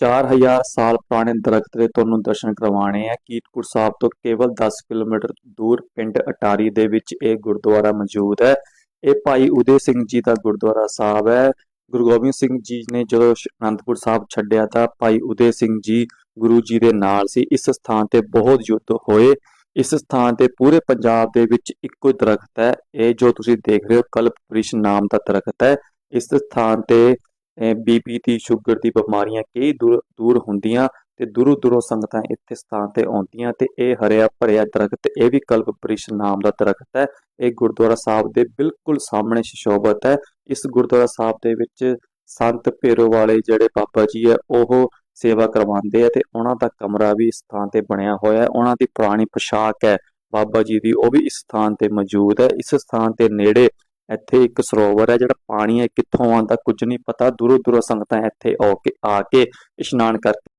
4000 ਸਾਲ ਪੁਰਾਣੇ ਦਰਖਤ ਦੇ ਤੁਹਾਨੂੰ ਦਰਸ਼ਨ ਕਰਵਾਉਣੇ ਆ। ਕੀਰਤਪੁਰ ਸਾਹਿਬ ਤੋਂ ਕੇਵਲ 10 ਕਿਲੋਮੀਟਰ ਦੂਰ ਪਿੰਡ ਅਟਾਰੀ ਦੇ ਵਿੱਚ ਇਹ ਗੁਰਦੁਆਰਾ ਮੌਜੂਦ ਹੈ। ਇਹ ਭਾਈ ਉਦੇ ਸਿੰਘ ਜੀ ਦਾ ਗੁਰਦੁਆਰਾ ਸਾਹਿਬ ਹੈ। ਗੁਰੂ ਗੋਬਿੰਦ ਸਿੰਘ ਜੀ ਨੇ ਜਦੋਂ ਅਨੰਦਪੁਰ ਸਾਹਿਬ ਛੱਡਿਆ ਤਾਂ ਭਾਈ ਉਦੇ ਸਿੰਘ ਜੀ ਗੁਰੂ ਜੀ ਦੇ ਨਾਲ ਸੀ। ਇਸ ਸਥਾਨ ਤੇ ਬਹੁਤ ਯੁੱਧ ਹੋਏ। ਇਸ ਸਥਾਨ ਤੇ ਪੂਰੇ ਪੰਜਾਬ ਦੇ ਵਿੱਚ ਇੱਕੋ ਹੀ ਦਰਖਤ ਹੈ। ਇਹ ਜੋ ਤੁਸੀਂ ਦੇਖ ਰਹੇ ਹੋ, ਕਲਪਵ੍ਰਿਸ਼ ਨਾਮ ਦਾ ਦਰਖਤ ਹੈ। ਇਸ ਸਥਾਨ ਤੇ ਬੀਪੀ ਦੀ ਸ਼ੂਗਰ ਦੀ ਬਿਮਾਰੀਆਂ ਕਈ ਦੂਰ ਦੂਰ ਹੁੰਦੀਆਂ ਤੇ ਦੂਰੋਂ ਦੂਰੋਂ ਸੰਗਤਾਂ ਇੱਥੇ ਸਥਾਨ ਤੇ ਆਉਂਦੀਆਂ ਤੇ ਇਹ ਹਰਿਆ ਭਰਿਆ ਦਰਖਤ, ਇਹ ਵੀ ਕਲਪਵ੍ਰਿਸ਼ ਨਾਮ ਦਾ ਦਰਖਤ ਹੈ। ਇਹ ਗੁਰਦੁਆਰਾ ਸਾਹਿਬ ਦੇ ਬਿਲਕੁਲ ਸਾਹਮਣੇ ਸ਼ੋਭਤ ਹੈ। ਇਸ ਗੁਰਦੁਆਰਾ ਸਾਹਿਬ ਦੇ ਵਿੱਚ ਸੰਤ ਭੇਰੋ ਵਾਲੇ ਜਿਹੜੇ ਬਾਬਾ ਜੀ ਹੈ, ਉਹ ਸੇਵਾ ਕਰਵਾਉਂਦੇ ਆ ਤੇ ਉਹਨਾਂ ਦਾ ਕਮਰਾ ਵੀ ਇਸ ਥਾਂ ਤੇ ਬਣਿਆ ਹੋਇਆ ਹੈ। ਉਹਨਾਂ ਦੀ ਪੁਰਾਣੀ ਪੋਸ਼ਾਕ ਹੈ ਬਾਬਾ ਜੀ ਦੀ, ਉਹ ਵੀ ਇਸ ਸਥਾਨ ਤੇ ਮੌਜੂਦ ਹੈ। ਇਸ ਸਥਾਨ ਦੇ ਨੇੜੇ ਇੱਥੇ ਇੱਕ ਸਰੋਵਰ ਹੈ ਜਿਹੜਾ ਪਾਣੀ ਹੈ ਕਿੱਥੋਂ ਆਉਂਦਾ ਕੁਝ ਨਹੀਂ ਪਤਾ। ਦੂਰੋਂ ਦੂਰੋਂ ਸੰਗਤਾਂ ਇੱਥੇ ਆ ਕੇ ਆ ਕੇ ਇਸ਼ਨਾਨ ਕਰਕੇ